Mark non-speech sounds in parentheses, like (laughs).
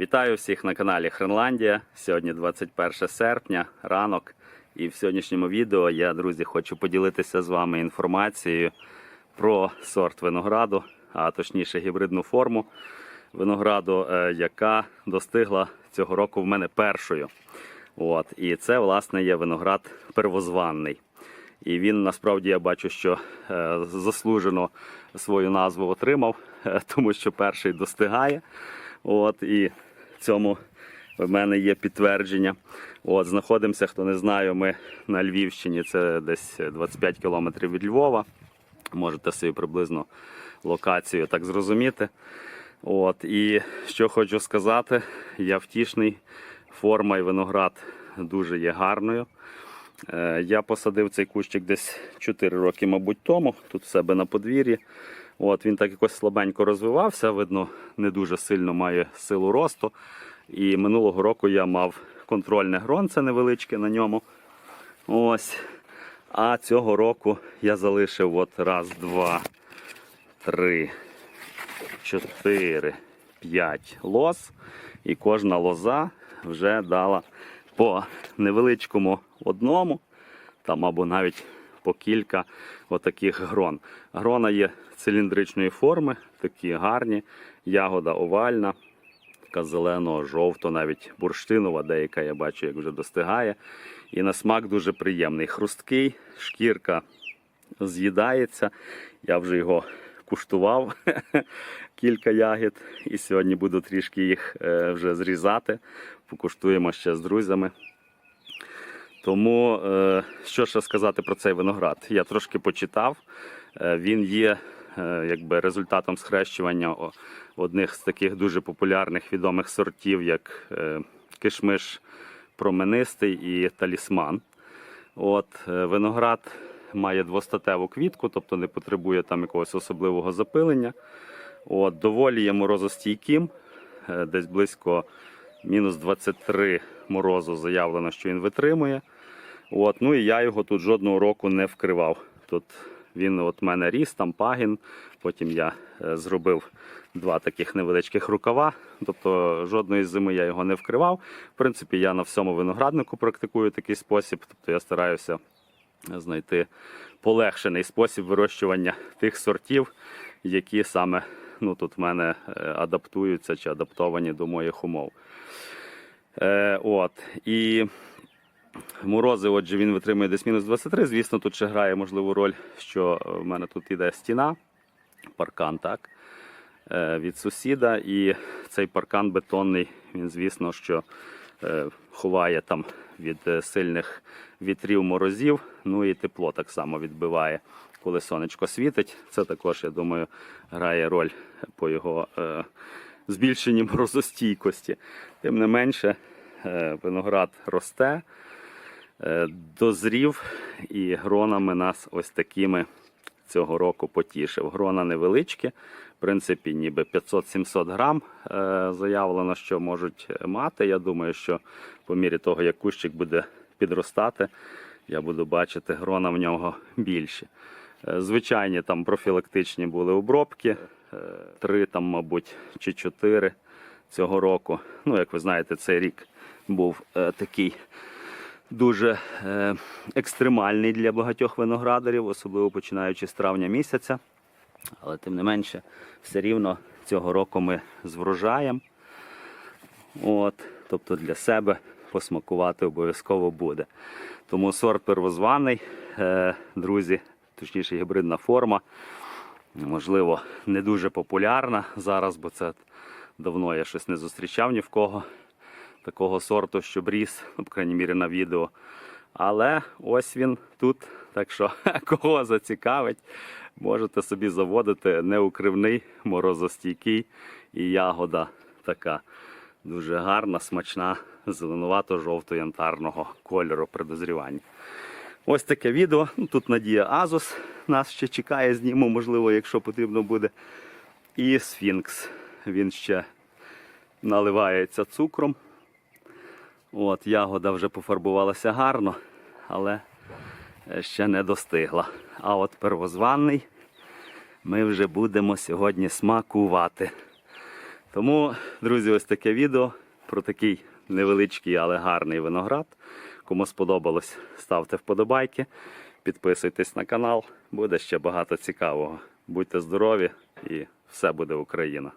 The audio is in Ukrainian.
Вітаю всіх на каналі Хренландія. Сьогодні 21 серпня, ранок. І в сьогоднішньому відео я, друзі, хочу поділитися з вами інформацією про сорт винограду, а точніше гібридну форму винограду, е, яка достигла цього року в мене першою. От. І це, власне, є виноград первозванний. І він насправді я бачу, що е, заслужено свою назву отримав, е, тому що перший достигає. От, і цьому в мене є підтвердження. От, знаходимося, хто не знає, ми на Львівщині, це десь 25 кілометрів від Львова. Можете собі приблизно локацію так зрозуміти. От, і що хочу сказати, я втішний, форма і виноград дуже є гарною. Е, Я посадив цей кущик десь 4 роки, мабуть, тому, тут в себе на подвір'ї. От, він так якось слабенько розвивався, видно, не дуже сильно має силу росту. І минулого року я мав контрольне гронце невеличке на ньому. Ось. А цього року я залишив от раз, два, три, чотири, п'ять лоз. І кожна лоза вже дала по невеличкому одному, там або навіть по кілька отаких грон. Грона є циліндричної форми, такі гарні, ягода овальна, така зелено, жовто, навіть бурштинова, деяка я бачу, як вже достигає. І на смак дуже приємний. Хрусткий, шкірка з'їдається. Я вже його куштував (laughs) кілька ягід, і сьогодні буду трішки їх е, вже зрізати. Покуштуємо ще з друзями. Тому е, що ще сказати про цей виноград? Я трошки почитав. Е, він є е, якби результатом схрещування одних з таких дуже популярних відомих сортів, як кишмиш променистий і талісман. От, виноград має двостатеву квітку, тобто не потребує там якогось особливого запилення. От, доволі є морозостійким, десь близько мінус 23 морозу заявлено, що він витримує. От, ну і я його тут жодного року не вкривав. Тут він от мене ріс, там пагін. Потім я е, зробив два таких невеличких рукава. Тобто жодної зими я його не вкривав. В принципі, я на всьому винограднику практикую такий спосіб. Тобто я стараюся знайти полегшений спосіб вирощування тих сортів, які саме ну, тут в мене е, адаптуються чи адаптовані до моїх умов. Е, от. І морози, отже, він витримує десь мінус 23. Звісно, тут ще грає можливу роль, що в мене тут іде стіна, паркан, так, е, від сусіда. І цей паркан бетонний, він, звісно, що е, ховає там від сильних вітрів морозів, ну і тепло так само відбиває, коли сонечко світить. Це також, я думаю, грає роль по його е, збільшенні (laughs) морозостійкості. Тим не менше, виноград росте, е, дозрів і гронами нас ось такими цього року потішив. Грона невеличкі, в принципі, ніби 500-700 грам е, заявлено, що можуть мати. Я думаю, що по мірі того, як кущик буде підростати, я буду бачити грона в нього більші. Е, Звичайні там профілактичні були обробки, е, три там, мабуть, чи чотири цього року. Ну, як ви знаєте, цей рік був е, такий дуже е, екстремальний для багатьох виноградарів, особливо починаючи з травня місяця. Але тим не менше, все рівно цього року ми з врожаєм. От, тобто для себе посмакувати обов'язково буде. Тому сорт первозваний, е, друзі, точніше гібридна форма. Можливо, не дуже популярна зараз, бо це давно я щось не зустрічав ні в кого такого сорту, щоб ріс, ну, по крайній мірі на відео. Але ось він тут. Так що, (laughs) кого зацікавить, можете собі заводити неукривний, морозостійкий і ягода така дуже гарна, смачна, зеленувато-жовто янтарного кольору при. Ось таке відео. Ну, Тут Надія Азос нас ще чекає, зніму, можливо, якщо потрібно буде. І Сфінкс. Він ще наливається цукром. От, ягода вже пофарбувалася гарно, але е, ще не достигла. А от первозванний ми вже будемо сьогодні смакувати. Тому, друзі, ось таке відео про такий невеличкий, але гарний виноград. Кому сподобалось, ставте вподобайки, підписуйтесь на канал, буде ще багато цікавого. Будьте здорові і все буде Україна!